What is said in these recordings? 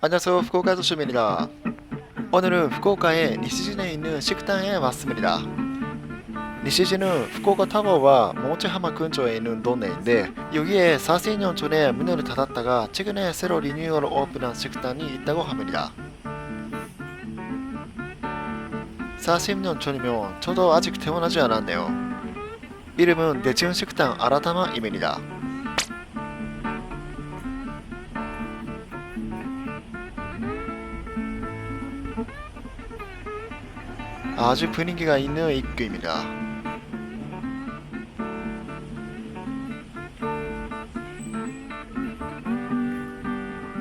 안녕하세요. 후쿠오카 도시입니다. 오늘은 후쿠오카의 니시진에 있는 식당에 왔습니다. 니시진은 후쿠오카 타워와 모모체하마 근처에 있는 동네인데 여기에 40년 전에 문을 닫았다가 최근에 새로 리뉴얼 오픈한 식당이 있다고 합니다. 40년 전이면 저도 아직 태어나지 않았네요. 이름은 내지은 식당 아라타마 입니다 아주 분위기가 있는 입구입니다.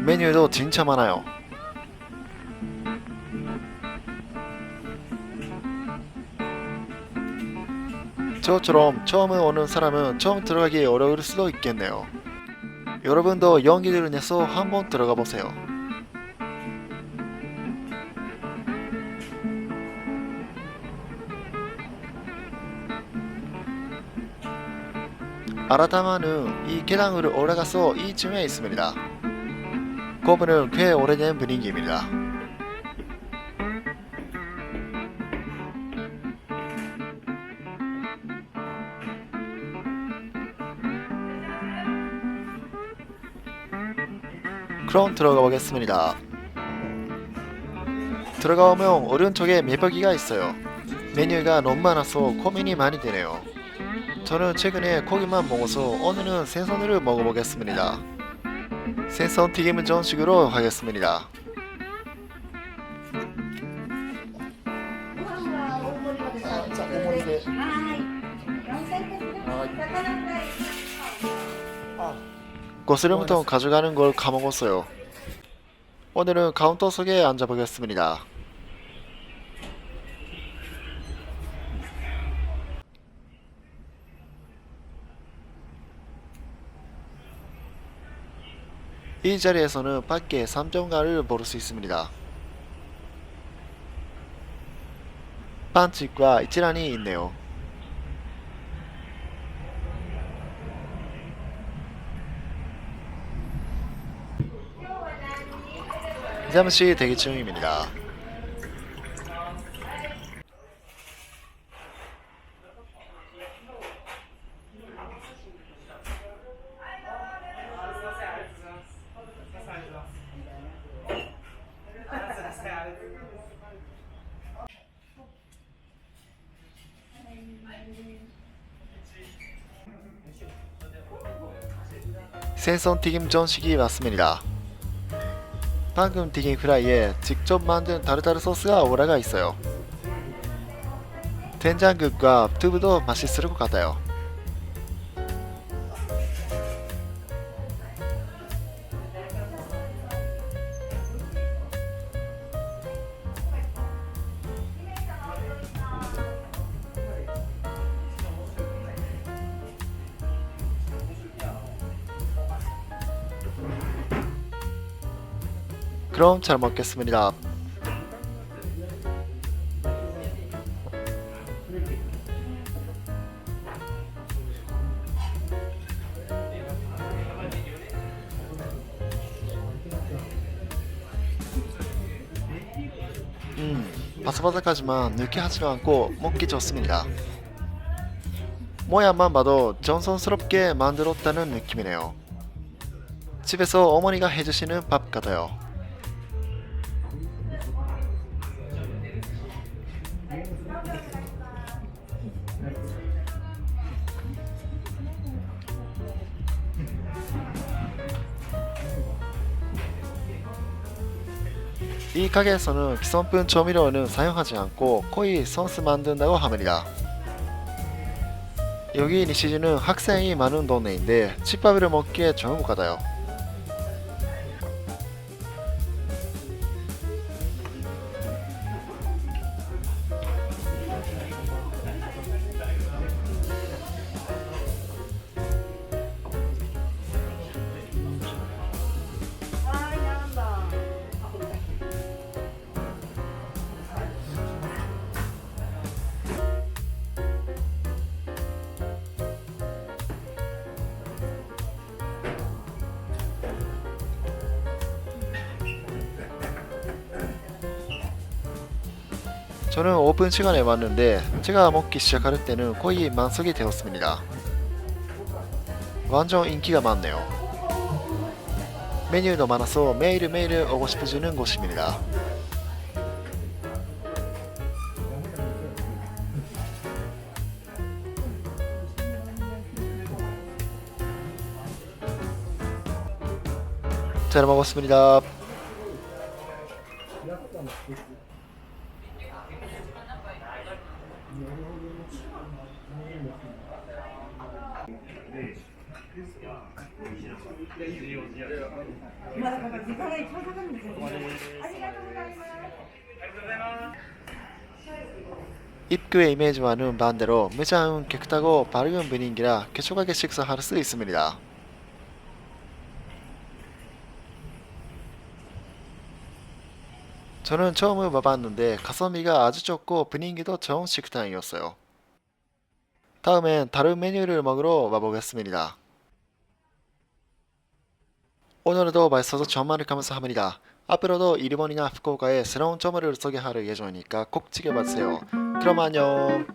메뉴도 진짜 많아요. 저처럼 처음 오는 사람은 처음 들어가기 어려울 수도 있겠네요. 여러분도 용기를 내서 한번 들어가 보세요. 아라타마는 이 계단으로 올라가서 2층에 있습니다. 거부는 꽤 오래된 분위기입니다. 그럼 들어가 보겠습니다. 들어가 오면 오른쪽에 매버기가 있어요. 메뉴가 너무 많아서 고민이 많이 되네요. 저는 최근에 고기만 먹어서 오늘은 생선을 먹어보겠습니다. 생선 튀김은 전식으로 하겠습니다. 고스름부터 가져가는 걸 까먹었어요. 오늘은 카운터 속에 앉아보겠습니다. 이 자리에서는 밖에 삼정가를 볼 수 있습니다. 반칙과 이치란이 있네요. 잠시 대기 중입니다. 생선 튀김 전식이 왔습니다. 방금 튀긴 후라이에 직접 만든 타르타르 소스가 올라가 있어요. 된장국과 두부도 맛있을 것 같아요. 그럼 잘 먹겠습니다. 음, 바삭바삭하지만 느끼하지가 않고 먹기 좋습니다. 모양만 봐도 정성스럽게 만들었다는 느낌이네요. 집에서 어머니가 해주시는 밥 같아요. 이 가게에서는 기성분 조미료는 사용하지 않고 거의 소스 만든다고 합니다. 여기 니시즈는 학생이 많은 동네인데 집밥을 먹기에 좋은 것 같아요. 저는 오픈 시간에 왔는데 제가 먹기 시작할 때는 거의 만석이 되었습니다. 완전 인기가 많네요. 메뉴도 많아서 매일매일 오고 싶어지는 곳입니다. 잘 먹었습니다. 입구의 이미지와는 반대로 매장은 깨끗하고 밝은 분위기라 개촉하게 식사할 수 있습니다. 저는 처음 와봤는데 가성비가 아주 좋고 분위기도 좋은 식당이었어요. 다음엔 다른 메뉴를 먹으러 와보겠습니다. 오늘도 맛있어서 정말 감사합니다. 앞으로도 일본이나 후쿠오카에 새로운 점을 소개할 예정이니까 꼭 지켜봐주세요. 그럼 안녕.